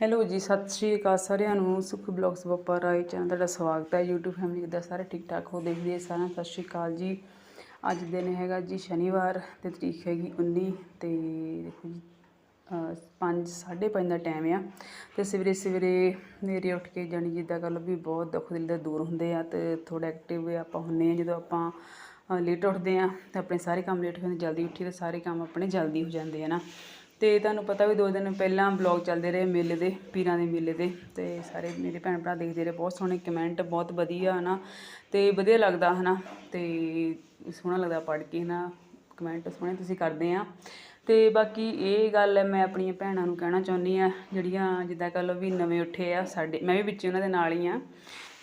Hello ਜੀ, ਸਤਿ ਸ਼੍ਰੀ ਅਕਾਲ ਸਾਰਿਆਂ ਨੂੰ। ਸੁਖ ਬਲੌਗਸ ਬੱਪਾ ਰਾਏ ਚੈਨਲ ਤੁਹਾਡਾ ਸਵਾਗਤ ਹੈ। YouTube ਫੈਮਿਲੀ ਦਾ ਸਾਰੇ ਠੀਕ ਠਾਕ ਹੋ? ਦੇਖਦੇ ਸਾਰਿਆਂ ਸਤਿ ਸ਼੍ਰੀ ਅਕਾਲ ਜੀ। ਅੱਜ ਦਿਨ ਹੈਗਾ ਜੀ ਸ਼ਨੀਵਾਰ ਤੇ ਤਰੀਕ ਹੈਗੀ 19 ਤੇ ਦੇਖੋ ਜੀ 5 5:30 ਦਾ ਟਾਈਮ ਆ। ਤੇ ਸਵੇਰੇ ਸਵੇਰੇ ਨੇਰੇ ਉੱਠ ਕੇ ਜਾਣੀ ਜਿੱਦਾਂ ਗੱਲ ਵੀ ਬਹੁਤ ਦੁੱਖ ਦਿਲ ਦੇ ਦੂਰ ਹੁੰਦੇ ਆ ਤੇ ਥੋੜਾ ਐਕਟਿਵ ਆਪਾਂ ਹੁੰਨੇ ਆ ਜਦੋਂ ਆਪਾਂ ਲੇਟ ਉੱਠਦੇ ਆ ਤੇ ਆਪਣੇ ਸਾਰੇ ਕੰਮ ਲੇਟ ਹੋ ਜਾਂਦੇ, ਜਲਦੀ ਉੱਠੀ ਤੇ ਸਾਰੇ ਕੰਮ ਆਪਣੇ ਜਲਦੀ ਹੋ ਜਾਂਦੇ ਆ ਨਾ। ਤੇ ਤੁਹਾਨੂੰ ਪਤਾ ਵੀ ਦੋ ਦਿਨ ਪਹਿਲਾਂ ਬਲੌਗ ਚੱਲਦੇ ਰਹੇ ਮੇਲੇ ਦੇ, ਪੀਰਾਂ ਦੇ ਮੇਲੇ ਦੇ, ਤੇ ਸਾਰੇ ਮੇਰੇ ਭੈਣ ਭਰਾ ਦੇਖਦੇ ਰਹੇ, ਬਹੁਤ ਸੋਹਣੇ ਕਮੈਂਟ ਬਹੁਤ ਵਧੀਆ ਹਨਾ, ਤੇ ਵਧੀਆ ਲੱਗਦਾ ਹਨਾ, ਤੇ ਸੋਹਣਾ ਲੱਗਦਾ ਪੜ੍ਹ ਕੇ ਹਨਾ ਕਮੈਂਟ ਸੋਹਣੇ ਤੁਸੀਂ ਕਰਦੇ ਆ। ਤੇ ਬਾਕੀ ਇਹ ਗੱਲ ਹੈ, ਮੈਂ ਆਪਣੀਆਂ ਭੈਣਾਂ ਨੂੰ ਕਹਿਣਾ ਚਾਹੁੰਦੀ ਆ ਜਿਹੜੀਆਂ ਜਿੱਦਾਂ ਕਹ ਲਓ ਵੀ ਨਵੇਂ ਉੱਠੇ ਆ, ਸਾਡੇ, ਮੈਂ ਵੀ ਵਿੱਚ ਉਹਨਾਂ ਦੇ ਨਾਲ ਹੀ ਆ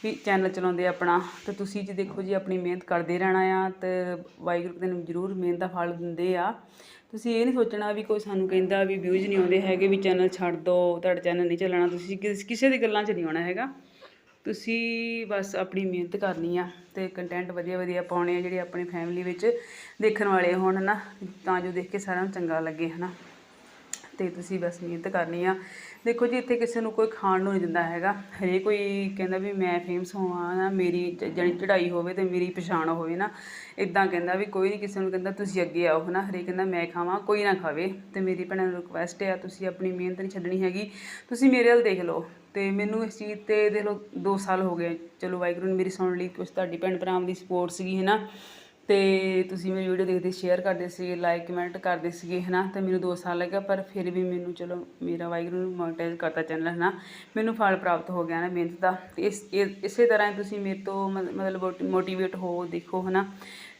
ਵੀ ਚੈਨਲ ਚਲਾਉਂਦੇ ਆਪਣਾ, ਤੇ ਤੁਸੀਂ ਜੀ ਦੇਖੋ ਜੀ ਆਪਣੀ ਮਿਹਨਤ ਕਰਦੇ ਰਹਿਣਾ ਆ, ਤੇ ਵਾਹਿਗੁਰੂ ਤੈਨੂੰ ਜ਼ਰੂਰ ਮਿਹਨਤ ਦਾ ਫਲ ਦਿੰਦੇ ਆ। ਤੁਸੀਂ ਇਹ ਨਹੀਂ ਸੋਚਣਾ ਵੀ ਕੋਈ ਸਾਨੂੰ ਕਹਿੰਦਾ ਵੀ ਵਿਊਜ਼ ਨਹੀਂ ਆਉਂਦੇ ਹੈਗੇ, ਵੀ ਚੈਨਲ ਛੱਡ ਦਿਓ ਤੁਹਾਡਾ ਚੈਨਲ ਨਹੀਂ ਚੱਲਣਾ ਤੁਸੀਂ ਕਿਸ- ਕਿਸੇ ਦੀ ਗੱਲਾਂ 'ਚ ਨਹੀਂ ਆਉਣਾ ਹੈਗਾ। ਤੁਸੀਂ ਬਸ ਆਪਣੀ ਮਿਹਨਤ ਕਰਨੀ ਆ, ਤੇ ਕੰਟੈਂਟ ਵਧੀਆ ਵਧੀਆ ਪਾਉਣੇ ਆ, ਜਿਹੜੇ ਆਪਣੀ ਫੈਮਿਲੀ ਵਿੱਚ ਦੇਖਣ ਵਾਲੇ ਹੋਣ ਨਾ ਤਾਂ ਜੋ ਦੇਖ ਕੇ ਸਾਰਿਆਂ ਨੂੰ ਚੰਗਾ ਲੱਗੇ, ਹਨਾ। ਤੇ ਤੁਸੀਂ ਬਸ ਮਿਹਨਤ ਕਰਨੀ ਆ। ਦੇਖੋ ਜੀ, ਇੱਥੇ ਕਿਸੇ ਨੂੰ ਕੋਈ ਖਾਣ ਨੂੰ ਨਹੀਂ ਦਿੰਦਾ ਹੈਗਾ। ਹਰੇ ਕੋਈ ਕਹਿੰਦਾ ਵੀ ਮੈਂ ਫੇਮਸ ਹੋਵਾਂ ਨਾ, ਮੇਰੀ ਜ- ਜਾਣੀ ਚੜ੍ਹਾਈ ਹੋਵੇ ਤੇ ਮੇਰੀ ਪਛਾਣ ਹੋਵੇ ਨਾ ਇਦਾਂ ਕਹਿੰਦਾ ਵੀ ਕੋਈ ਨਹੀਂ ਕਿਸੇ ਨੂੰ ਕਹਿੰਦਾ ਤੁਸੀਂ ਅੱਗੇ ਆਓ, ਹਨਾ। ਹਰੇ ਕਹਿੰਦਾ ਮੈਂ ਖਾਵਾਂ, ਕੋਈ ਨਾ ਖਾਵੇ। ਤੇ ਮੇਰੀ ਭੈਣਾਂ ਨੂੰ ਰਿਕੁਐਸਟ ਆ, ਤੁਸੀਂ ਆਪਣੀ ਮਿਹਨਤ ਨਹੀਂ ਛੱਡਣੀ ਹੈਗੀ। ਤੁਸੀਂ ਮੇਰੇ ਵੱਲ ਦੇਖ ਲਓ। ਤੇ ਮੈਨੂੰ ਇਸ ਚੀਜ਼ ਤੇ ਦੇਖ ਲਓ 2 ਸਾਲ ਹੋ ਗਏ। ਚਲੋ ਵਾਹਿਗੁਰੂ ਨੇ ਮੇਰੀ ਸੁਣ ਲਈ, ਕੁਛ ਤੁਹਾਡੀ ਭੈਣ ਭਰਾਵਾਂ ਦੀ ਸਪੋਰਟ ਸੀਗੀ ਹੈ ਨਾ ਤੇ ਤੁਸੀਂ ਮੇਰੀ ਵੀਡੀਓ ਦੇਖਦੇ ਸ਼ੇਅਰ ਕਰਦੇ ਸੀਗੇ ਲਾਈਕ ਕਮੈਂਟ ਕਰਦੇ ਸੀਗੇ, ਹਨਾ? ਤੇ ਮੈਨੂੰ 2 ਸਾਲ ਲੱਗਾ ਪਰ ਫਿਰ ਵੀ ਮੈਨੂੰ ਚਲੋ ਮੇਰਾ ਵਾਹਿਗੁਰੂ ਨੂੰ ਮੋਨਟਾਈਜ਼ ਕਰਤਾ ਚੈਨਲ, ਹਨਾ? ਮੈਨੂੰ ਫਲ ਪ੍ਰਾਪਤ ਹੋ ਗਿਆ ਨਾ ਮਿਹਨਤ ਦਾ। ਇਸ, ਇਸੇ ਤਰ੍ਹਾਂ ਹੀ ਤੁਸੀਂ ਮੇਰੇ ਤੋਂ ਮ- ਮਤਲਬ ਮੋਟੀਵੇਟ ਹੋ, ਦੇਖੋ, ਹਨਾ?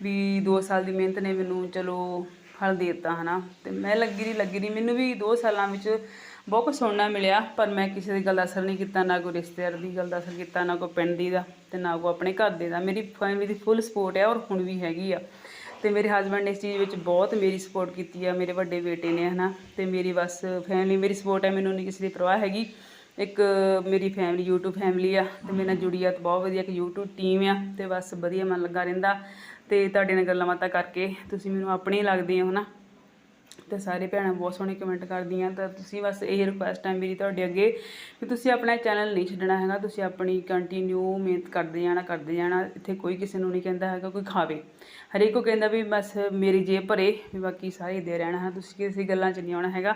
ਵੀ 2 ਸਾਲ ਦੀ ਮਿਹਨਤ ਨੇ ਮੈਨੂੰ ਚਲੋ ਫਲ ਦੇ ਦਿੱਤਾ, ਹਨਾ? ਤੇ ਮੈਂ ਲੱਗੀ ਰਹੀ ਲੱਗੀ ਰਹੀ ਮੈਨੂੰ ਵੀ 2 ਸਾਲਾਂ ਵਿੱਚ ਬਹੁਤ ਕੁਝ ਸੁਣਨਾ ਮਿਲਿਆ, ਪਰ ਮੈਂ ਕਿਸੇ ਦੀ ਗੱਲ ਦਾ ਅਸਰ ਨਹੀਂ ਕੀਤਾ, ਨਾ ਕੋਈ ਰਿਸ਼ਤੇਦਾਰ ਦੀ ਗੱਲ ਦਾ ਅਸਰ ਕੀਤਾ, ਨਾ ਕੋਈ ਪਿੰਡ ਦੀ ਦਾ ਤੇ ਨਾ ਕੋਈ ਆਪਣੇ ਘਰ ਦੇ ਦਾ। ਮੇਰੀ ਫੈਮਿਲੀ ਦੀ ਫੁੱਲ ਸਪੋਰਟ ਹੈ ਔਰ ਹੁਣ ਵੀ ਹੈਗੀ ਆ। ਤੇ ਮੇਰੇ ਹਸਬੰਡ ਨੇ ਇਸ ਚੀਜ਼ ਵਿੱਚ ਬਹੁਤ ਮੇਰੀ ਸਪੋਰਟ ਕੀਤੀ ਆ, ਮੇਰੇ ਵੱਡੇ ਬੇਟੇ ਨੇ, ਹਨਾ। ਤੇ ਮੇਰੀ ਬਸ ਫੈਮਿਲੀ ਮੇਰੀ ਸਪੋਰਟ ਹੈ ਮੈਨੂੰ ਨਹੀਂ ਕਿਸੇ ਦੀ ਪਰਵਾਹ ਹੈਗੀ। ਇੱਕ ਮੇਰੀ ਫੈਮਿਲੀ YouTube ਫੈਮਿਲੀ ਆ ਤੇ ਮੇਰੇ ਨਾਲ ਜੁੜੀ ਆ ਤੇ ਬਹੁਤ ਵਧੀਆ ਇੱਕ YouTube ਟੀਮ ਆ ਤੇ ਬਸ ਵਧੀਆ ਮਨ ਲੱਗਾ ਰਹਿੰਦਾ। ਤੇ ਤੁਹਾਡੇ ਨਾਲ ਗੱਲਾਂ ਬਾਤਾਂ ਕਰਕੇ ਤੁਸੀਂ ਮੈਨੂੰ ਆਪਣੇ ਲੱਗਦੇ ਹੋ, ਹਨਾ। ਤੇ ਸਾਰੇ ਭੈਣਾਂ ਬਹੁਤ ਸੋਹਣੇ ਕਮੈਂਟ ਕਰਦੀਆਂ ਤਾਂ ਤੁਸੀਂ ਬਸ ਇਹ ਰਿਕੁਐਸਟ ਹੈ ਮੇਰੀ ਤੁਹਾਡੇ ਅੱਗੇ ਕਿ ਤੁਸੀਂ ਆਪਣਾ ਚੈਨਲ ਨਹੀਂ ਛੱਡਣਾ ਹੈਗਾ, ਤੁਸੀਂ ਆਪਣੀ ਕੰਟੀਨਿਊ ਮਿਹਨਤ ਕਰਦੇ ਜਾਣਾ ਕਰਦੇ ਜਾਣਾ, ਇੱਥੇ ਕੋਈ ਕਿਸੇ ਨੂੰ ਨਹੀਂ ਕਹਿੰਦਾ ਹੈਗਾ, ਕੋਈ ਖਾਵੇ। ਹਰੇਕ ਕੋ ਕਹਿੰਦਾ ਵੀ ਬਸ ਮੇਰੀ ਜੇਬ ਭਰੇ, ਵੀ ਬਾਕੀ ਸਾਰੇ ਦੇ ਰਹਿਣਾ ਹੈ, ਤੁਸੀਂ ਕਿਸੇ ਗੱਲਾਂ 'ਚ ਨਹੀਂ ਆਉਣਾ ਹੈਗਾ।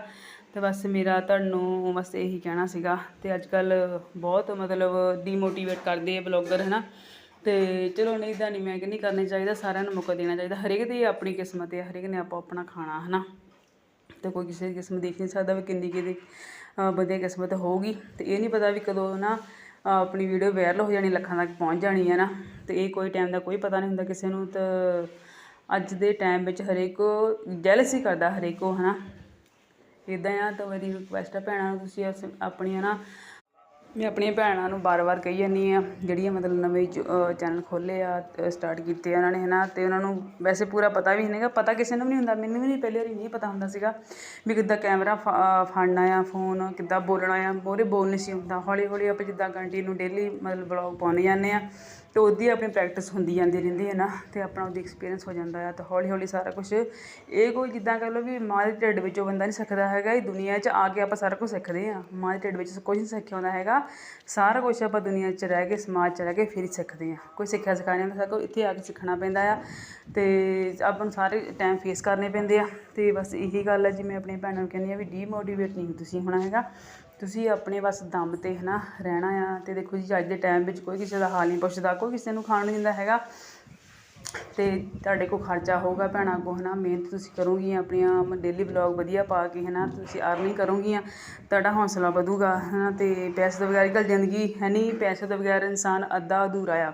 ਤੇ ਬਸ ਮੇਰਾ ਤੁਹਾਨੂੰ ਬਸ ਇਹੀ ਕਹਿਣਾ ਸੀਗਾ ਤੇ ਅੱਜ ਕੱਲ ਬਹੁਤ ਮਤਲਬ ਡੀਮੋਟੀਵੇਟ ਕਰਦੇ ਆ ਬਲੌਗਰ ਹਨਾ। ਤੇ ਚਲੋ ਨਹੀਂ ਤਾਂ ਨਹੀਂ, ਮੈਂ ਕਿ ਨਹੀਂ ਕਰਨੀ ਚਾਹੀਦਾ, ਸਾਰਿਆਂ ਨੂੰ ਮੌਕਾ ਦੇਣਾ ਚਾਹੀਦਾ, ਹਰੇਕ ਦੀ ਆਪਣੀ ਕਿਸਮਤ ਹੈ, ਹਰੇਕ ਨੇ ਆਪੋ ਆਪਣਾ ਖਾਣਾ, ਹਨਾ। ਅਤੇ ਕੋਈ ਕਿਸੇ ਦੀ ਕਿਸਮਤ ਦੇਖ ਨਹੀਂ ਸਕਦਾ ਵੀ ਕਿੰਨੀ ਕਿਹਦੀ ਬੰਦੇ ਵਧੀਆ ਕਿਸਮਤ ਹੋਊਗੀ। ਅਤੇ ਇਹ ਨਹੀਂ ਪਤਾ ਵੀ ਕਦੋਂ ਨਾ ਆਪਣੀ ਵੀਡੀਓ ਵਾਇਰਲ ਹੋ ਜਾਣੀ, ਲੱਖਾਂ ਤੱਕ ਪਹੁੰਚ ਜਾਣੀ ਹੈ ਨਾ। ਅਤੇ ਇਹ ਕੋਈ ਟਾਈਮ ਦਾ ਕੋਈ ਪਤਾ ਨਹੀਂ ਹੁੰਦਾ ਕਿਸੇ ਨੂੰ, ਤਾਂ ਅੱਜ ਦੇ ਟਾਈਮ ਵਿੱਚ ਹਰੇਕ ਜੈਲਸੀ ਕਰਦਾ ਹਰੇਕ ਉਹ ਹੈ ਨਾ ਇਦਾਂ ਆ, ਤਾਂ ਮੇਰੀ ਰਿਕੁਐਸਟ ਹੈ ਭੈਣਾਂ ਨੂੰ ਤੁਸੀਂ ਅਸ- ਆਪਣੀਆਂ ਨਾ ਮੈਂ ਆਪਣੀਆਂ ਭੈਣਾਂ ਨੂੰ ਬਾਰ-ਬਾਰ ਕਹੀ ਜਾਂਦੀ ਆ ਜਿਹੜੀਆਂ ਮਤਲਬ ਨਵੇਂ ਚੈਨਲ ਖੋਲੇ ਆ ਸਟਾਰਟ ਕੀਤੇ ਆ ਉਹਨਾਂ ਨੇ, ਹਨਾ? ਤੇ ਉਹਨਾਂ ਨੂੰ ਵੈਸੇ ਪੂਰਾ ਪਤਾ ਵੀ ਨਹੀਂਗਾ, ਪਤਾ ਕਿਸੇ ਨੂੰ ਵੀ ਨਹੀਂ ਹੁੰਦਾ, ਮੈਨੂੰ ਵੀ ਨਹੀਂ, ਪਹਿਲੇ ਵਾਰੀ ਨਹੀਂ ਪਤਾ ਹੁੰਦਾ ਸੀਗਾ ਵੀ ਕਿੱਦਾਂ ਕੈਮਰਾ ਫੜਨਾ ਆ ਫੋਨ ਕਿੱਦਾਂ ਬੋਲਣਾ ਆ ਮੋਰੇ ਬੋਲ ਨਹੀਂ ਸੀ ਹੁੰਦਾ। ਹੌਲੀ ਹੌਲੀ ਆਪਾਂ ਜਿੱਦਾਂ ਕੰਟੀਨਿਊ ਡੇਲੀ ਮਤਲਬ ਬਲੌਗ ਪਾਉਂਦੇ ਜਾਂਦੇ ਆ, ਤੇ ਉਹਦੀ ਆਪਣੀ ਪ੍ਰੈਕਟਿਸ ਹੁੰਦੀ ਜਾਂਦੀ ਰਹਿੰਦੀ ਹੈ ਨਾ, ਤੇ ਆਪਣਾ ਉਹਦੀ ਐਕਸਪੀਰੀਅੰਸ ਹੋ ਜਾਂਦਾ ਆ, ਤੇ ਹੌਲੀ ਹੌਲੀ ਸਾਰਾ ਕੁਝ ਇਹ ਕੋਈ ਜਿੱਦਾਂ ਕਹ ਲਓ ਵੀ ਮਾਂ ਦੇ ਢਿੱਡ ਵਿੱਚੋਂ ਬੰਦਾ ਨਹੀਂ ਸਿੱਖਦਾ ਹੈਗਾ, ਇਹ ਦੁਨੀਆ 'ਚ ਆ ਕੇ ਆਪਾਂ ਸਾਰਾ ਕੁਝ ਸਿੱਖਦੇ ਆ। ਮਾਂ ਦੇ ਢਿੱਡ ਵਿੱਚ ਕੁਝ ਨਹੀਂ ਸਿੱਖਿਆ ਹੁੰਦਾ ਹੈਗਾ ਸਾਰਾ ਕੁਝ ਆਪਾਂ ਦੁਨੀਆ 'ਚ ਰਹਿ ਕੇ, ਸਮਾਜ 'ਚ ਰਹਿ ਕੇ ਫਿਰ ਹੀ ਸਿੱਖਦੇ ਆ ਕੋਈ ਸਿੱਖਿਆ ਸਿਖਾਇਆ ਨਹੀਂ ਹੁੰਦਾ ਇੱਥੇ ਆ ਕੇ ਸਿੱਖਣਾ ਪੈਂਦਾ ਆ। ਤੇ ਆਪਾਂ ਨੂੰ ਸਾਰੇ ਟਾਈਮ ਫੇਸ ਕਰਨੇ ਪੈਂਦੇ ਆ। ਤੇ ਬਸ ਇਹੀ ਗੱਲ ਹੈ ਜਿਵੇਂ ਆਪਣੀ ਭੈਣਾਂ ਨੂੰ ਕਹਿੰਦੀ ਆ ਵੀ ਡੀਮੋਟੀਵੇਟ ਨਹੀਂ ਤੁਸੀਂ ਹੋਣਾ ਹੈਗਾ। ਤੁਸੀਂ ਆਪਣੇ ਬਸ ਦਮ ਤੇ ਹਨਾ ਰਹਿਣਾ ਆ। ਤੇ ਦੇਖੋ ਜੀ, ਅੱਜ ਦੇ ਟਾਈਮ ਵਿੱਚ ਕੋਈ ਕਿਸੇ ਦਾ ਹਾਲ ਨਹੀਂ ਪੁੱਛਦਾ, ਕੋਈ ਕਿਸੇ ਨੂੰ ਖਾਣ ਨਹੀਂ ਦਿੰਦਾ ਹੈਗਾ। ਅਤੇ ਤੁਹਾਡੇ ਕੋਲ ਖਰਚਾ ਹੋਊਗਾ ਭੈਣਾਂ ਕੋਲ ਹੈ ਨਾ ਮਿਹਨਤ ਤੁਸੀਂ ਕਰੋਗੀਆਂ, ਆਪਣੀਆਂ ਡੇਲੀ ਵਲੌਗ ਵਧੀਆ ਪਾ ਕੇ ਹੈ ਨਾ ਤੁਸੀਂ ਅਰਨਿੰਗ ਕਰੋਗੀਆਂ, ਤੁਹਾਡਾ ਹੌਂਸਲਾ ਵਧੂਗਾ ਹੈ ਨਾ ਅਤੇ ਪੈਸੇ ਤੋਂ ਬਗੈਰ ਕੱਲ ਜ਼ਿੰਦਗੀ ਹੈ ਨਹੀਂ ਪੈਸੇ ਤੋਂ ਬਗੈਰ ਇਨਸਾਨ ਅੱਧਾ ਅਧੂਰਾ ਆ।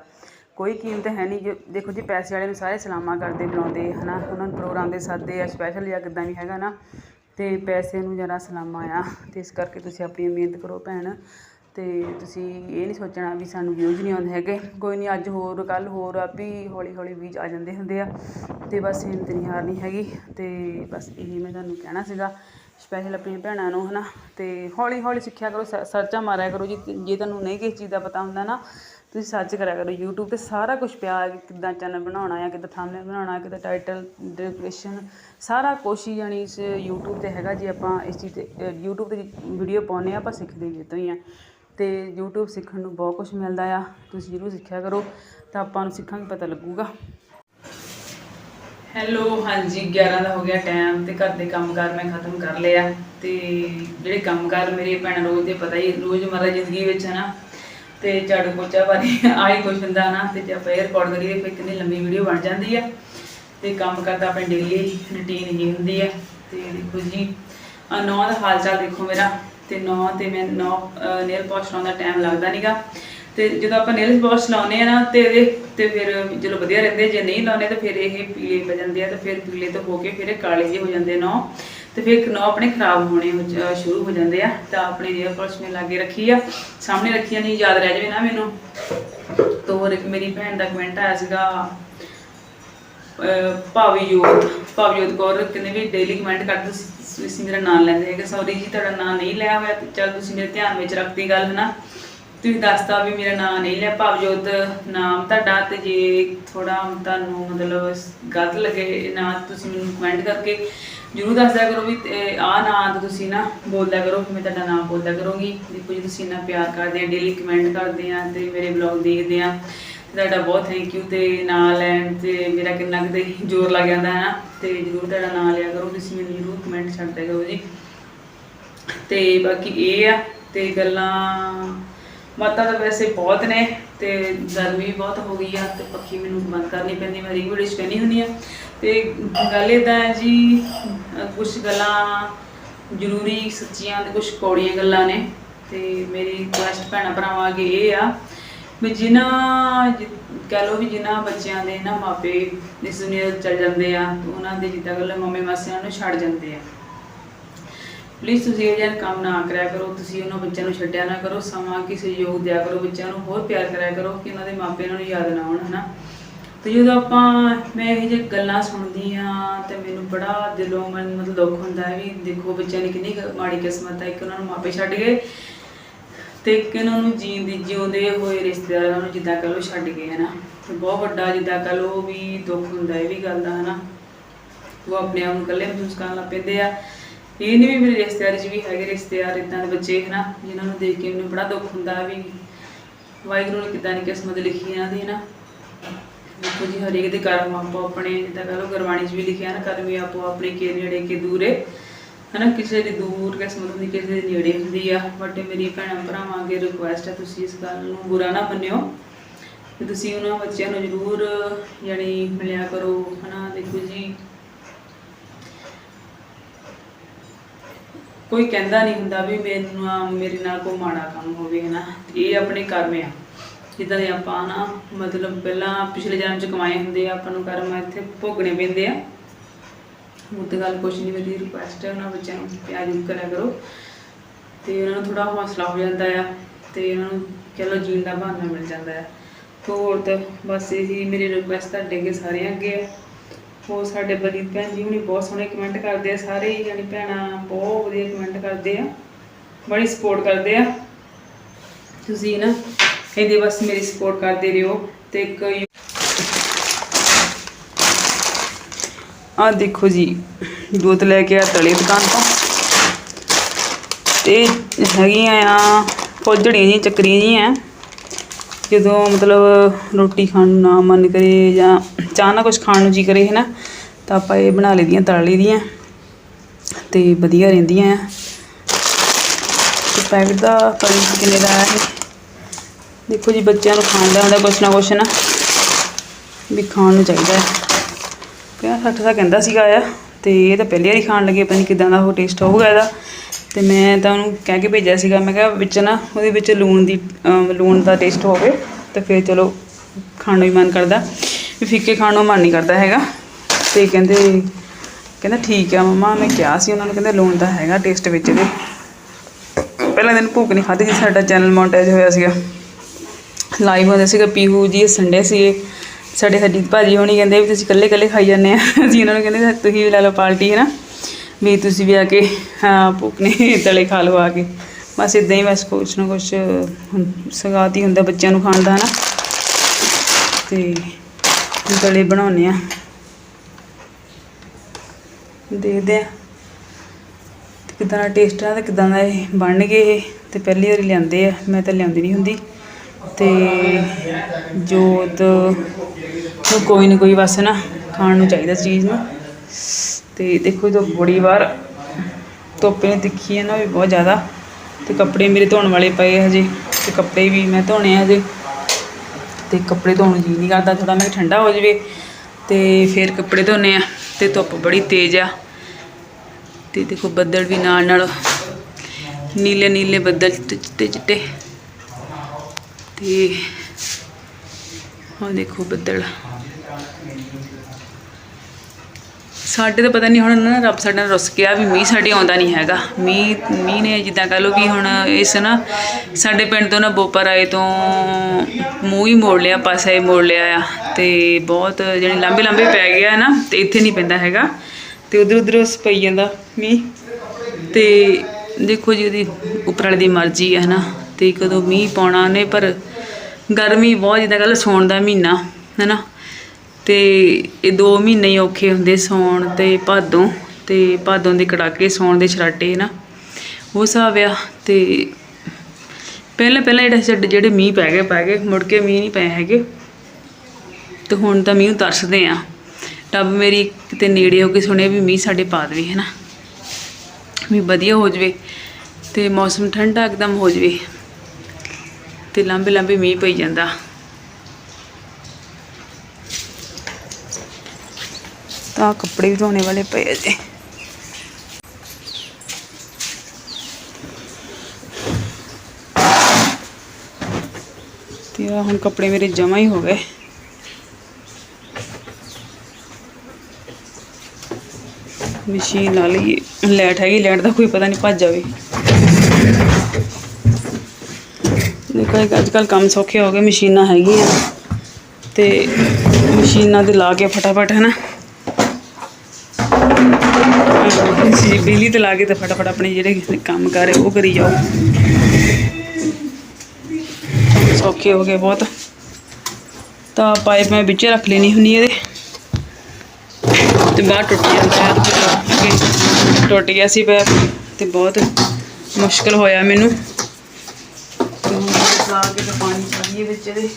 ਕੋਈ ਕੀਮਤ ਹੈ ਨਹੀਂ ਜੋ ਦੇਖੋ ਜੀ, ਪੈਸੇ ਵਾਲੇ ਨੂੰ ਸਾਰੇ ਸਲਾਮਾਂ ਕਰਦੇ, ਬੁਲਾਉਂਦੇ ਹੈ ਨਾ ਉਹਨਾਂ ਨੂੰ ਪ੍ਰੋਗਰਾਮ ਦੇ ਸਾਦੇ ਆ ਸਪੈਸ਼ਲ ਜਾਂ ਕਿੱਦਾਂ ਵੀ ਹੈਗਾ ਨਾ ਅਤੇ ਪੈਸੇ ਨੂੰ ਜਰਾ ਸਲਾਮਾਂ ਆ। ਅਤੇ ਇਸ ਕਰਕੇ ਤੁਸੀਂ ਆਪਣੀ ਮਿਹਨਤ ਕਰੋ ਭੈਣ। ਅਤੇ ਤੁਸੀਂ ਇਹ ਨਹੀਂ ਸੋਚਣਾ ਵੀ ਸਾਨੂੰ ਵਿਊਜ਼ ਨਹੀਂ ਆਉਂਦੇ ਹੈਗੇ। ਕੋਈ ਨਹੀਂ ਅੱਜ ਹੋਰ ਕੱਲ੍ਹ ਹੋਰ ਆ ਵੀ ਹੌਲੀ ਹੌਲੀ ਵੀਜ਼ ਆ ਜਾਂਦੇ ਹੁੰਦੇ ਆ। ਅਤੇ ਬਸ ਹਿੰਮਤ ਨਹੀਂ ਹਾਰਨੀ ਹੈਗੀ। ਅਤੇ ਬਸ ਇਹੀ ਮੈਂ ਤੁਹਾਨੂੰ ਕਹਿਣਾ ਸੀਗਾ ਸਪੈਸ਼ਲ ਆਪਣੀਆਂ ਭੈਣਾਂ ਨੂੰ ਹਨਾ। ਅਤੇ ਹੌਲੀ ਹੌਲੀ ਸਿੱਖਿਆ ਕਰੋ ਸ- ਸਰਚਾਂ ਮਾਰਿਆ ਕਰੋ। ਜੀ ਜੇ ਤੁਹਾਨੂੰ ਨਹੀਂ ਕਿਸੇ ਚੀਜ਼ ਦਾ ਪਤਾ ਹੁੰਦਾ ਨਾ ਤੁਸੀਂ ਸਰਚ ਕਰਿਆ ਕਰੋ YouTube ਤੇ ਸਾਰਾ ਕੁਝ ਪਿਆ ਹੈ ਕਿੱਦਾਂ ਚੈਨਲ ਬਣਾਉਣਾ ਹੈ ਕਿੱਦਾਂ ਥੰਬਨੇਲ ਬਣਾਉਣਾ ਕਿੱਦਾਂ ਟਾਈਟਲ ਡਿਸਕ੍ਰਿਪਸ਼ਨ ਸਾਰਾ ਕੁਛ ਹੀ ਜਾਣੀ ਇਸ YouTube ਤੇ ਹੈਗਾ। ਜੇ ਆਪਾਂ ਇਸ ਚੀਜ਼ ਤੇ ਅ, YouTube ਤੇ ਵੀਡੀਓ ਪਾਉਂਦੇ ਆ ਆਪਾਂ ਸਿੱਖਦੇ ਵੀ ਇੱਥੋਂ ਹੀ ਆ। ਅਤੇ ਯੂਟਿਊਬ ਸਿੱਖਣ ਨੂੰ ਬਹੁਤ ਕੁਛ ਮਿਲਦਾ ਆ। ਤੁਸੀਂ ਜ਼ਰੂਰ ਸਿੱਖਿਆ ਕਰੋ, ਤਾਂ ਆਪਾਂ ਨੂੰ ਸਿੱਖਾਂਗੇ ਪਤਾ ਲੱਗੂਗਾ। ਹੈਲੋ ਹਾਂਜੀ 11 ਦਾ ਹੋ ਗਿਆ ਟਾਈਮ ਤੇ ਘਰ ਦੇ ਕੰਮਕਾਰ ਮੈਂ ਖਤਮ ਕਰ ਲਿਆ। ਤੇ ਜਿਹੜੇ ਕੰਮਕਾਰ ਮੇਰੇ ਭੈਣ ਰੋਜ਼ ਦੇ ਪਤਾ ਹੀ ਰੋਜ਼ਮਰਰਾ ਜ਼ਿੰਦਗੀ ਵਿੱਚ ਹੈ ਨਾ, ਤੇ ਝਾੜੂ ਪੋਚਾ ਬਾਰੇ ਆਹੀ ਕੁਛ ਹੁੰਦਾ ਨਾ, ਤੇ ਜੇ ਆਪਾਂ ਰਿਕਾਰਡ ਕਰੀਏ, ਫਿਰ ਕਿੰਨੀ ਲੰਮੀ ਵੀਡੀਓ ਬਣ ਜਾਂਦੀ ਆ। ਤੇ ਕੰਮ ਕਰਦਾ ਆਪਣੀ ਡੇਲੀ ਰੁਟੀਨ ਹੀ ਹੁੰਦੀ ਆ। ਤੇ ਦੇਖੋ ਜੀ ਨੌ ਦਾ ਹਾਲ ਚਾਲ ਦੇਖੋ ਮੇਰਾ। ਤੇ ਨੌ ਤੇ ਮੈਂ ਨੌ ਨੇਲ ਪਾਲਿਸ਼ ਲਾਉਣ ਦਾ ਟਾਈਮ ਲੱਗਦਾ ਨਹੀਂਗਾ ਤੇ ਜਦੋਂ ਆਪਾਂ ਨੇਲ ਪਾਲਿਸ਼ ਲਾਉਨੇ ਆ ਨਾ, ਤੇ ਇਹਦੇ ਤੇ ਫਿਰ ਚਲੋ ਵਧੀਆ ਰਹਿੰਦੇ, ਜੇ ਨਹੀਂ ਲਾਉਨੇ ਤਾਂ ਫਿਰ ਇਹ ਪੀਲੇ ਪੈ ਜਾਂਦੇ ਆ, ਤੇ ਫਿਰ ਪੀਲੇ ਤੋਂ ਹੋ ਕੇ ਫਿਰ ਇਹ ਕਾਲੇ ਜਿਹੇ ਹੋ ਜਾਂਦੇ ਨੌ। ਤੇ ਫਿਰ ਨੌ ਆਪਣੇ ਖਰਾਬ ਹੋਣੇ ਸ਼ੁਰੂ ਹੋ ਜਾਂਦੇ ਆ, ਤਾਂ ਆਪਣੇ ਨੇਲ ਪਾਲਿਸ਼ ਮੈਂ ਲਾਗੇ ਰੱਖੀ ਆ। ਸਾਹਮਣੇ ਰੱਖੀ ਨਹੀਂ ਯਾਦ ਰਹਿ ਜਾਵੇ ਨਾ ਮੈਨੂੰ। ਤੋਂ ਹੋਰ ਇੱਕ ਮੇਰੀ ਭੈਣ ਦਾ ਕਮੈਂਟ ਆਇਆ ਸੀਗਾ, ਅਹ ਭਾਵੀਯੋਤ ਭਾਵੀਯੋਤ ਕੌਰ, ਕਹਿੰਦੇ ਵੀ ਡੇਲੀ ਕਮੈਂਟ ਕਰਦੇ ਤੁਸੀਂ ਮੇਰਾ ਨਾਮ ਲੈਂਦੇ ਹੈਗੇ ਸੌਰੀ ਜੀ, ਤੁਹਾਡਾ ਨਾਮ ਨਹੀਂ ਲਿਆ ਹੋਇਆ, ਤੇ ਚਲ ਤੁਸੀਂ ਮੇਰੇ ਧਿਆਨ ਵਿੱਚ ਰੱਖਤੀ ਗੱਲ, ਹਨਾ? ਤੁਸੀਂ ਦੱਸਤਾ ਵੀ ਮੇਰਾ ਨਾਮ ਨਹੀਂ ਲਿਆ, ਭਾਵਜੋਤ ਨਾਮ ਤੁਹਾਡਾ, ਤੇ ਜੇ ਥੋੜਾ ਤੁਹਾਨੂੰ ਮਤਲਬ ਗਲਤ ਲੱਗੇ ਨਾ ਤੁਸੀਂ ਮੈਨੂੰ ਕਮੈਂਟ ਕਰਕੇ ਜਰੂਰ ਦੱਸ ਕਰੋ ਵੀ ਆ ਨਾਂ ਤਾਂ ਤੁਸੀਂ ਨਾ ਬੋਲਦਾ ਕਰੋ ਮੈਂ ਤੁਹਾਡਾ ਨਾਮ ਬੋਲਦਾ ਕਰੂੰਗੀ। ਦੇਖੋ ਜੀ, ਤੁਸੀਂ ਇੰਨਾ ਪਿਆਰ ਕਰਦੇ ਆ ਡੇਲੀ ਕਮੈਂਟ ਕਰਦੇ ਆ, ਤੇ ਮੇਰੇ ਬਲੌਗ ਦੇਖਦੇ ਆ। ਤੁਹਾਡਾ ਬਹੁਤ ਥੈਂਕ ਯੂ ਤੇ ਨਾਂ ਲੈਣ ਤੇ ਮੇਰਾ ਕਿੰਨਾ ਕਿਤੇ ਜ਼ੋਰ ਲੱਗ ਜਾਂਦਾ ਹੈ ਨਾ, ਤੇ ਜਰੂਰ ਤੁਹਾਡਾ ਨਾਂ ਲਿਆ ਕਰੋ, ਤੁਸੀਂ ਮੈਨੂੰ ਜਰੂਰ ਕਮੈਂਟ ਛੱਡ ਦਿਆ ਕਰੋ ਜੀ। ਤੇ ਬਾਕੀ ਇਹ ਆ, ਤੇ ਗੱਲਾਂ ਮਾਤਾ ਤਾਂ ਵੈਸੇ ਬਹੁਤ ਨੇ, ਤੇ ਗਰਮੀ ਵੀ ਬਹੁਤ ਹੋ ਗਈ ਆ, ਤੇ ਪੱਖੀ ਮੈਨੂੰ ਬੰਦ ਕਰਨੀ ਪੈਂਦੀ, ਮੈਂ ਰੀਵੀਡੀਓ ਚ ਕਹਿੰਦੀ ਹੁੰਦੀ ਆ। ਤੇ ਗੱਲ ਇਦਾਂ ਹੈ ਜੀ ਕੁਝ ਗੱਲਾਂ ਜ਼ਰੂਰੀ, ਸੱਚੀਆਂ ਤੇ ਕੁਝ ਕੌੜੀਆਂ ਗੱਲਾਂ ਨੇ, ਤੇ ਮੇਰੀ ਰਿਕੁਐਸਟ ਭੈਣਾਂ ਭਰਾਵਾਂ ਅੱਗੇ ਇਹ ਆ ਵੀ ਜਿਨ੍ਹਾਂ ਜਿ- ਕਹਿ ਲਓ ਵੀ ਜਿਨ੍ਹਾਂ ਬੱਚਿਆਂ ਦੇ ਨਾ ਮਾਪੇ ਇਸ ਦੁਨੀਆ ਤੋਂ ਚਲ ਜਾਂਦੇ ਆ ਉਹਨਾਂ ਦੇ ਜਿੱਦਾਂ ਗੱਲ ਮੰਮੀ ਮਾਸੀਆਂ ਨੂੰ ਛੱਡ ਜਾਂਦੇ ਆ। ਪਲੀਜ਼ ਤੁਸੀਂ ਇਹ ਜਿਹਾ ਕੰਮ ਨਾ ਕਰਿਆ ਕਰੋ, ਤੁਸੀਂ ਉਹਨਾਂ ਬੱਚਿਆਂ ਨੂੰ ਛੱਡਿਆ ਨਾ ਕਰੋ, ਸਮਾਂ ਕੀ ਸਹਿਯੋਗ ਦਿਆ ਕਰੋ, ਬੱਚਿਆਂ ਨੂੰ ਹੋਰ ਪਿਆਰ ਕਰਿਆ ਕਰੋ ਕਿ ਉਹਨਾਂ ਦੇ ਮਾਪੇ ਉਹਨਾਂ ਨੂੰ ਯਾਦ ਨਾ ਆਉਣ ਹਨਾ? ਤੇ ਜਦੋਂ ਆਪਾਂ, ਮੈਂ ਇਹ ਜਿਹੀ ਗੱਲਾਂ ਸੁਣਦੀ ਆ ਤੇ ਮੈਨੂੰ ਬੜਾ ਦਿਲੋਂ ਮਨ ਮਤਲਬ ਦੁੱਖ ਹੁੰਦਾ ਹੈ ਵੀ ਦੇਖੋ ਬੱਚਿਆਂ ਦੀ ਕਿੰਨੀ ਮਾੜੀ ਕਿਸਮਤ ਹੈ ਕਿ ਉਹਨਾਂ ਨੂੰ ਮਾਪੇ ਛੱਡ ਗਏ। ਤੇ ਇੱਕ ਇਹਨਾਂ ਨੂੰ ਜੀਂਦੇ ਜਿਉਂਦੇ ਹੋਏ ਰਿਸ਼ਤੇਦਾਰਾਂ ਨੂੰ ਜਿੱਦਾਂ ਕਹ ਲੋ ਛੱਡ ਗਏ ਹਨਾ। ਤੇ ਬਹੁਤ ਵੱਡਾ ਜਿੱਦਾਂ ਕਹ ਲੋ ਵੀ ਦੁੱਖ ਹੁੰਦਾ, ਇਹ ਵੀ ਗੱਲ ਦਾ, ਹਨਾ। ਉਹ ਆਪਣੇ ਆਪ ਨੂੰ ਇਕੱਲੇ ਮਹਿਸੂਸ ਕਰਨ ਲੱਗ ਪੈਂਦੇ ਆ। ਇਹ ਨਹੀਂ ਵੀ ਮੇਰੇ ਰਿਸ਼ਤੇਦਾਰ 'ਚ ਵੀ ਹੈਗੇ ਰਿਸ਼ਤੇਦਾਰ ਇਦਾਂ ਦੇ ਬੱਚੇ, ਹਨਾ, ਜਿਨ੍ਹਾਂ ਨੂੰ ਦੇਖ ਕੇ ਮੈਨੂੰ ਬੜਾ ਦੁੱਖ ਹੁੰਦਾ ਵੀ ਵਾਹਿਗੁਰੂ ਨੇ ਕਿਦਾਂ ਦੀ ਕਿਸਮਤ ਲਿਖੀ ਇਹਨਾਂ ਦੀ ਨਾ ਦੇਖੋ ਜੀ, ਹਰੇਕ ਦੇ ਕਰਮ ਆਪੋ ਆਪਣੇ, ਜਿੱਦਾਂ ਕਹ ਲੋ ਗੁਰਬਾਣੀ 'ਚ ਵੀ ਲਿਖਿਆ ਨਾ, ਕਰਮੀ ਆਪੋ ਆਪਣੇ ਕੇ ਨੇੜੇ ਕੇ ਦੂਰੇ ਹਨਾ, ਕਿਸੇ ਦੀ ਦੂਰ ਕਿਸਮਤ ਹੁੰਦੀ ਕਿਸੇ ਦੇ ਨੇੜੇ ਹੁੰਦੀ ਆ। ਬਟ ਮੇਰੀ ਭੈਣਾਂ ਭਰਾਵਾਂ, ਅੱਗੇ ਰਿਕੁਐਸਟ ਹੈ ਤੁਸੀਂ ਇਸ ਗੱਲ ਨੂੰ ਬੁਰਾ ਨਾ ਮੰਨਿਓ। ਕਿ ਤੁਸੀਂ ਉਹਨਾਂ ਬੱਚਿਆਂ ਨੂੰ ਜ਼ਰੂਰ ਯਾਨੀ ਮਿਲਿਆ ਕਰੋ, ਹਨਾ, ਦੇਖੋ ਜੀ। ਕੋਈ ਕਹਿੰਦਾ ਨਹੀਂ ਹੁੰਦਾ ਵੀ ਮੈਨੂੰ ਨਾਲ- ਮੇਰੇ ਨਾਲ ਕੋਈ ਮਾੜਾ ਕੰਮ ਹੋਵੇ, ਹਨਾ। ਇਹ ਆਪਣੇ ਕਰਮ ਆ। ਜਿੱਦਾਂ ਦੇ ਆਪਾਂ ਨਾ, ਮਤਲਬ ਪਹਿਲਾਂ ਪਿਛਲੇ ਜਨਮ ਚ ਕਮਾਏ ਹੁੰਦੇ ਆ, ਆਪਾਂ ਨੂੰ ਕਰਮ ਇੱਥੇ ਭੋਗਣੇ ਪੈਂਦੇ ਆ। ਉਹ ਤੇ ਗੱਲ ਕੁਛ ਨਹੀਂ ਮੇਰੀ ਰਿਕੁਐਸਟ ਹੈ ਉਹਨਾਂ ਬੱਚਿਆਂ ਨੂੰ ਪਿਆਰ ਜ਼ਰੂਰ ਕਰਿਆ ਕਰੋ। ਤੇ ਉਹਨਾਂ ਨੂੰ ਥੋੜਾ ਹੌਸਲਾ ਹੋ ਜਾਂਦਾ ਆ ਤੇ ਉਹਨਾਂ ਨੂੰ ਕਹਿ ਲਓ ਜੀਣ ਦਾ ਬਹਾਨਾ ਮਿਲ ਜਾਂਦਾ ਆ। ਹੋਰ ਤਾਂ ਬਸ ਇਹੀ ਮੇਰੀ ਰਿਕੁਐਸਟ ਤੁਹਾਡੇ ਅੱਗੇ ਸਾਰਿਆਂ ਅੱਗੇ ਆ। ਹੋਰ ਸਾਡੇ ਬਲੀਤ ਭੈਣ ਜੀ ਹੁਣੀ ਬਹੁਤ ਸੋਹਣੇ ਕਮੈਂਟ ਕਰਦੇ ਆ, ਸਾਰੇ ਹੀ ਯਾਨੀ ਭੈਣਾਂ ਬਹੁਤ ਵਧੀਆ ਕਮੈਂਟ ਕਰਦੇ ਆ। ਬੜੀ ਸਪੋਰਟ ਕਰਦੇ ਆ। ਤੁਸੀਂ ਨਾ ਇਹਦੇ ਬਸ ਮੇਰੀ ਸਪੋਰਟ ਕਰਦੇ ਰਹੋ ਤੇ ਇੱਕ ਆ ਦੇਖੋ ਜੀ ਦੁੱਧ ਲੈ ਕੇ ਆ ਤਲੇ ਦੁਕਾਨ ਤੋਂ। ਤੇ ਹੈਗੀਆਂ ਆ ਫੌਜੜੀਆਂ ਜੀ ਚੱਕਰੀਆਂ ਜੀ ਆ ਜਦੋਂ ਮਤਲਬ ਰੋਟੀ ਖਾਣ ਨੂੰ ਨਾ ਮਨ ਕਰੇ ਜਾਂ ਚਾਹ ਨਾ ਕੁਝ ਖਾਣ ਨੂੰ ਜੀ ਕਰੇ ਹੈ ਨਾ ਤਾਂ ਆਪਾਂ ਇਹ ਬਣਾ ਲਈਦੀਆਂ, ਤਲ ਲਈਦੀਆਂ। ਤੇ ਵਧੀਆ ਰਹਿੰਦੀਆਂ ਆ ਪੈਕਟ ਦਾ ਪਤਾ ਕਿੰਨੇ ਦਾ ਹੈ ਦੇਖੋ ਜੀ, ਬੱਚਿਆਂ ਨੂੰ ਖਾਣ ਦਾ ਹੁੰਦਾ ਕੁਛ ਨਾ ਕੁਛ ਨਾ ਵੀ ਖਾਣ ਨੂੰ ਚਾਹੀਦਾ ਹੈ ਪੰਜਾਹ ਸੱਠ ਦਾ ਕਹਿੰਦਾ ਸੀਗਾ ਆ, ਤੇ ਇਹ ਤਾਂ ਪਹਿਲੀ ਵਾਰੀ ਖਾਣ ਲੱਗੇ, ਪਤਾ ਨਹੀਂ ਕਿਦਾਂ ਦਾ ਉਹ ਟੇਸਟ ਹੋਊਗਾ ਇਹਦਾ। ਤੇ ਮੈਂ ਤਾਂ ਉਹਨੂੰ ਕਹਿ ਕੇ ਭੇਜਿਆ ਸੀਗਾ, ਮੈਂ ਕਿਹਾ ਵਿੱਚ ਨਾ, ਉਹਦੇ ਵਿੱਚ ਲੂਣ ਦੀ ਲੂਣ ਦਾ ਟੇਸਟ ਹੋਵੇ, ਤੇ ਫਿਰ ਚਲੋ ਖਾਣ ਨੂੰ ਵੀ ਮਨ ਕਰਦਾ। ਵੀ ਫਿੱਕੇ ਖਾਣ ਨੂੰ ਮਨ ਨਹੀਂ ਕਰਦਾ ਹੈਗਾ। ਤੇ ਕਹਿੰਦੇ, ਕਹਿੰਦਾ ਠੀਕ ਆ ਮਮਾ, ਮੈਂ ਕਿਹਾ ਸੀ ਉਹਨਾਂ ਨੂੰ, ਕਹਿੰਦੇ ਲੂਣ ਦਾ ਹੈਗਾ ਟੇਸਟ ਵਿੱਚ ਇਹਦੇ। ਪਹਿਲਾਂ ਦਿਨ ਭੁੱਖ ਨਹੀਂ ਖਾਧੀ ਸੀ, ਸਾਡਾ ਚੈਨਲ ਮੋਨਟਾਈਜ਼ ਹੋਇਆ ਸੀਗਾ। ਲਾਈਵ ਹੁੰਦੇ ਸੀਗਾ, ਪੀਹੂ ਜੀ, ਸੰਡੇ ਸੀ ਸਾਡੇ ਹਰਜੀਤ ਭਾਜੀ ਹੋਣੀ ਕਹਿੰਦੇ ਵੀ ਤੁਸੀਂ ਇਕੱਲੇ ਇਕੱਲੇ ਖਾਈ ਜਾਂਦੇ ਆ। ਅਸੀਂ ਉਹਨਾਂ ਨੂੰ ਕਹਿੰਦੇ ਤੁਸੀਂ ਵੀ ਲੈ ਲਓ ਪਾਰਟੀ ਹੈ ਨਾ ਵੀ ਤੁਸੀਂ ਵੀ ਆ ਕੇ, ਹਾਂ ਭੁੱਖਨੇ ਤਲੇ ਖਾ ਲਓ ਆ ਕੇ। ਬਸ ਇਦਾਂ ਹੀ ਬਸ ਕੁਛ ਨਾ ਕੁਛ ਸਗਾਤ ਹੀ ਹੁੰਦਾ ਬੱਚਿਆਂ ਨੂੰ ਖਾਣ ਦਾ, ਹਨਾ? ਤੇ ਤਲੇ ਬਣਾਉਣੇ ਆ। ਦੇਖਦੇ ਆ ਕਿਦਾਂ ਦਾ ਟੇਸਟ ਆ ਤੇ ਕਿਦਾਂ ਦਾ ਇਹ ਬਣ ਗਏ ਇਹ। ਤੇ ਪਹਿਲੀ ਵਾਰੀ ਲਿਆਂਦੇ ਆ, ਮੈਂ ਤਾਂ ਲਿਆਂਦੀ ਨਹੀਂ ਹੁੰਦੀ। ਤੇ ਜੋਤ ਨੂੰ ਕੋਈ ਨਾ ਕੋਈ ਬਸ ਨਾ ਖਾਣ ਨੂੰ ਚਾਹੀਦਾ ਚੀਜ਼ ਨੂੰ। ਤੇ ਦੇਖੋ ਜੋ ਬੜੀ ਵਾਰ ਧੁੱਪੇ ਤਿੱਖੀ ਹੈ ਨਾ ਵੀ ਬਹੁਤ ਜ਼ਿਆਦਾ। ਤੇ ਕੱਪੜੇ ਮੇਰੇ ਧੋਣ ਵਾਲੇ ਪਏ ਹਜੇ, ਤੇ ਕੱਪੜੇ ਵੀ ਮੈਂ ਧੋਣੇ ਆ ਹਜੇ। ਤੇ ਕੱਪੜੇ ਧੋਣ ਨੂੰ ਜੀ ਨਹੀਂ ਕਰਦਾ ਥੋੜਾ ਮੈਂ ਠੰਡਾ ਹੋ ਜਾਵੇ। ਤੇ ਫਿਰ ਕੱਪੜੇ ਧੋਣੇ ਆ, ਤੇ ਧੁੱਪ ਬੜੀ ਤੇਜ਼ ਆ। ਤੇ ਦੇਖੋ ਬੱਦਲ ਵੀ ਨਾਲ ਨਾਲ ਨੀਲੇ ਨੀਲੇ ਬੱਦਲ ਚਿੱਟੇ ਚਿੱਟੇ ਤੇ ਹਾਂ ਦੇਖੋ ਬੱਦਲ। ਸਾਡੇ ਤਾਂ ਪਤਾ ਨਹੀਂ ਹੁਣ ਨਾ ਰੱਬ ਸਾਡੇ ਨਾਲ ਰੁੱਸ ਗਿਆ ਵੀ ਮੀਂਹ ਸਾਡੇ ਆਉਂਦਾ ਨਹੀਂ ਹੈਗਾ। ਮੀਂਹ ਮੀਂਹ ਨੇ ਜਿੱਦਾਂ ਕਹ ਲਓ ਵੀ ਹੁਣ ਇਸ ਨਾ ਸਾਡੇ ਪਿੰਡ ਤੋਂ ਨਾ ਬੋਪਰ ਆਏ ਤੋਂ ਮੂੰਹ ਹੀ ਮੋੜ ਲਿਆ, ਪਾਸਾ ਹੀ ਮੋੜ ਲਿਆ ਆ ਤੇ ਬਹੁਤ ਜਾਣੀ ਲੰਬੇ ਲੰਬੇ ਪੈ ਗਿਆ ਨਾ ਤੇ ਇੱਥੇ ਨਹੀਂ ਪੈਂਦਾ ਹੈਗਾ। ਤੇ ਉਧਰ ਉਧਰ ਪਈ ਜਾਂਦਾ ਮੀਂਹ। ਤੇ ਦੇਖੋ ਜੀ ਉਹਦੀ ਉੱਪਰ ਵਾਲੇ ਦੀ ਮਰਜ਼ੀ ਹੈ ਨਾ। ਤੇ ਕਦੋਂ ਮੀਂਹ ਪਾਉਣਾ ਨੇ, ਪਰ ਗਰਮੀ ਬਹੁਤ, ਜਿੱਦਾਂ ਕੱਲ ਸੌਣ ਦਾ ਮਹੀਨਾ ਹੈ ਨਾ ਤੇ ਇਹ ਦੋ ਮਹੀਨੇ ਹੀ ਔਖੇ ਹੁੰਦੇ ਸੌਣ ਤੇ ਭਾਦੋਂ ਤੇ ਭਾਦੋਂ ਦੇ ਕੜਾਕੇ ਸੌਣ ਦੇ ਛਰਾਟੇ ਨਾ ਉਹ ਹਿਸਾਬ ਆ, ਤੇ ਪਹਿਲਾਂ ਪਹਿਲਾਂ ਜਿਹੜੇ ਸਾਡੇ ਜਿਹੜੇ ਮੀਂਹ ਪੈ ਗਏ ਪੈ ਗਏ, ਮੁੜ ਕੇ ਮੀਂਹ ਨਹੀਂ ਪਏ ਹੈਗੇ। ਤੇ ਹੁਣ ਤਾਂ ਮੀਂਹ ਤਰਸਦੇ ਆ। ਟੱਬ ਮੇਰੀ ਕਿਤੇ ਨੇੜੇ ਹੋ ਕੇ ਸੁਣੇ ਵੀ ਮੀਂਹ ਸਾਡੇ ਪਾ ਦੇਵੇ ਹੈ ਨਾ ਵੀ ਵਧੀਆ ਹੋ ਜਵੇ, ਤੇ ਮੌਸਮ ਠੰਡਾ ਇੱਕਦਮ ਹੋ ਜਵੇ। ਤੇ ਲੰਬੇ ਲੰਬੇ ਮੀਂਹ ਪਈ ਜਾਂਦਾ। ਤਾਂ ਕੱਪੜੇ ਵੀ ਧੋਣੇ ਵਾਲੇ ਪਏ ਆ ਤੇ ਆਹ ਹੁਣ ਕੱਪੜੇ ਮੇਰੇ ਜਮਾ ਹੀ ਹੋ ਗਏ। ਮਸ਼ੀਨ ਲਾ ਲਈ ਲੈਟ ਹੈਗੀ, ਲੈਟ ਦਾ ਕੋਈ ਪਤਾ ਨਹੀਂ ਭੱਜ ਜਾਵੇ। ਦੇਖੋ ਇਹ ਅੱਜ ਕੱਲ ਕੰਮ ਸੌਖੇ ਹੋ ਗਏ, ਮਸ਼ੀਨਾਂ ਹੈਗੀਆਂ। ਤੇ ਮਸ਼ੀਨਾਂ ਤੇ ਲਾ ਕੇ ਫਟਾਫਟ ਹੈ ਨਾ ਜੀ ਬਿਜਲੀ ਤੇ ਲਾ ਕੇ ਤੇ ਫਟਾਫਟ ਆਪਣੇ ਜਿਹੜੇ ਕੰਮ ਕਰ ਰਹੇ ਉਹ ਕਰੀ ਜਾਓ। ਸੌਖੇ ਹੋ ਗਏ ਬਹੁਤ। ਤਾਂ ਪਾਈਪ ਮੈਂ ਵਿੱਚ ਰੱਖ ਲੈਣੀ ਹੁੰਦੀ ਇਹਦੇ। ਤੇ ਬਾਹਰ ਟੁੱਟ ਜਾਂਦਾ ਟੁੱਟ ਗਿਆ ਸੀ ਪੈਪ ਤੇ ਬਹੁਤ ਮੁਸ਼ਕਲ ਹੋਇਆ ਮੈਨੂੰ। ਲਾ ਕੇ ਤੇ ਪਾਣੀ ਪਾਈਏ ਵਿੱਚ ਇਹਦੇ।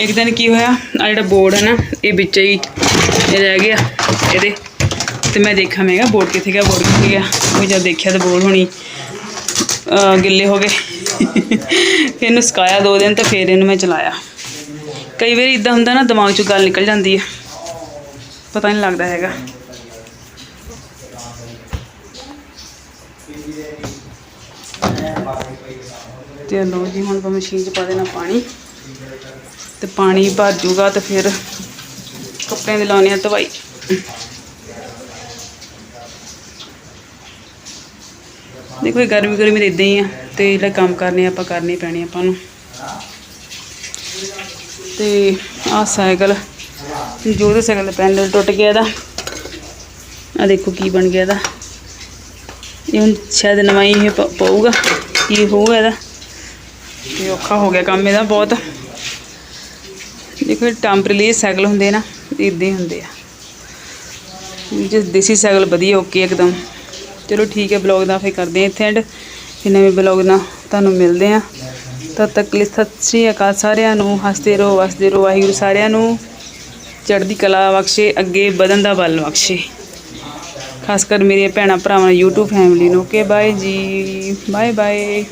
ਇੱਕ ਦਿਨ ਕੀ ਹੋਇਆ? ਆ ਜਿਹੜਾ ਬੋਰਡ ਹੈ ਨਾ, ਇਹ ਵਿੱਚ ਹੀ ਇਹ ਰਹਿ ਗਿਆ ਇਹਦੇ। ਤੇ ਮੈਂ ਦੇਖਿਆ, ਮੈਂ ਕਿਹਾ ਬੋਰਡ ਕਿੱਥੇ ਗਿਆ? ਬੋਰਡ ਕਿੱਥੇ ਗਿਆ? ਉਹ ਜਦ ਦੇਖਿਆ ਤਾਂ ਬੋਰਡ ਹੋਣੀ ਗਿੱਲੇ ਹੋ ਗਏ। ਫਿਰ ਇਹਨੂੰ ਸੁਕਾਇਆ ਦੋ ਦਿਨ ਤੇ ਫਿਰ ਇਹਨੂੰ ਮੈਂ ਚਲਾਇਆ। ਕਈ ਵਾਰੀ ਇਦਾਂ ਹੁੰਦਾ ਨਾ, ਦਿਮਾਗ ਚੋਂ ਗੱਲ ਨਿਕਲ ਜਾਂਦੀ ਹੈ। ਪਤਾ ਨਹੀਂ ਲੱਗਦਾ ਹੈਗਾ। ਤੇ ਲੋ ਜੀ, ਹੁਣ ਆਪਾਂ ਮਸ਼ੀਨ 'ਚ ਪਾ ਦੇਣਾ ਪਾਣੀ। ਤੇ ਪਾਣੀ ਭਰ ਜੂਗਾ ਤੇ ਫਿਰ ਕੱਪੜਿਆਂ ਦੇ ਲਾਉਣੇ ਆ ਧਵਾਈ। ਦੇਖੋ ਇਹ ਗਰਮੀ ਗਰਮੀ ਦੇ ਇਦਾਂ ਹੀ ਆ, ਤੇ ਜਿਹੜਾ ਕੰਮ ਕਰਨੇ ਆਪਾਂ ਕਰਨੇ ਪੈਣੇ ਆਪਾਂ ਨੂੰ। ਤੇ ਆਹ ਸਾਈਕਲ, ਜੋ ਦੇ ਸਾਈਕਲ ਦਾ ਪੈਂਡਲ ਟੁੱਟ ਗਿਆ ਇਹਦਾ। ਆ ਦੇਖੋ ਕੀ ਬਣ ਗਿਆ ਇਹਦਾ। ਇਹ ਹੁਣ ਸ਼ਾਇਦ ਨਵਾਂ ਹੀ ਪਊਗਾ, ਕੀ ਹੋਊਗਾ ਇਹਦਾ। ਤੇ ਔਖਾ ਹੋ ਗਿਆ ਕੰਮ, ਇਹਦਾ ਬਹੁਤ। ਦੇਖੋ ਟੈਂਪਰੇਰੀ ਸਾਈਕਲ ਹੁੰਦੇ ਨਾ ਇਦਾਂ ਹੀ ਹੁੰਦੇ ਆ। ਜੇ ਦੇਸੀ ਸਾਈਕਲ ਵਧੀਆ, ਓਕੇ ਇੱਕਦਮ। ਚਲੋ ਠੀਕ ਹੈ, ਬਲੌਗ ਦਾ ਫੇਰ ਕਰਦੇ ਹਾਂ ਇੱਥੇ ਐਂਡ ਫਿਰ ਨਵੇਂ ਬਲੌਗ ਨਾਲ ਤੁਹਾਨੂੰ ਮਿਲਦੇ ਆ ਤਦ ਤੱਕ ਲਈ ਸਤਿ ਸ਼੍ਰੀ ਅਕਾਲ ਸਾਰਿਆਂ ਨੂੰ, ਹੱਸਦੇ ਰਹੋ, ਵਸਦੇ ਰਹੋ, ਵਾਹਿਗੁਰੂ ਸਾਰਿਆਂ ਨੂੰ। ਚੜ੍ਹਦੀ ਕਲਾ ਬਖਸ਼ੇ, ਅੱਗੇ ਵਧਣ ਦਾ ਬਲ ਬਖਸ਼ੇ। ਖਾਸ ਕਰ ਮੇਰੇ ਭੈਣਾਂ ਭਰਾਵਾਂ YouTube ਫੈਮਿਲੀ ਨੂੰ। ਓਕੇ ਬਾਏ ਜੀ। Bye bye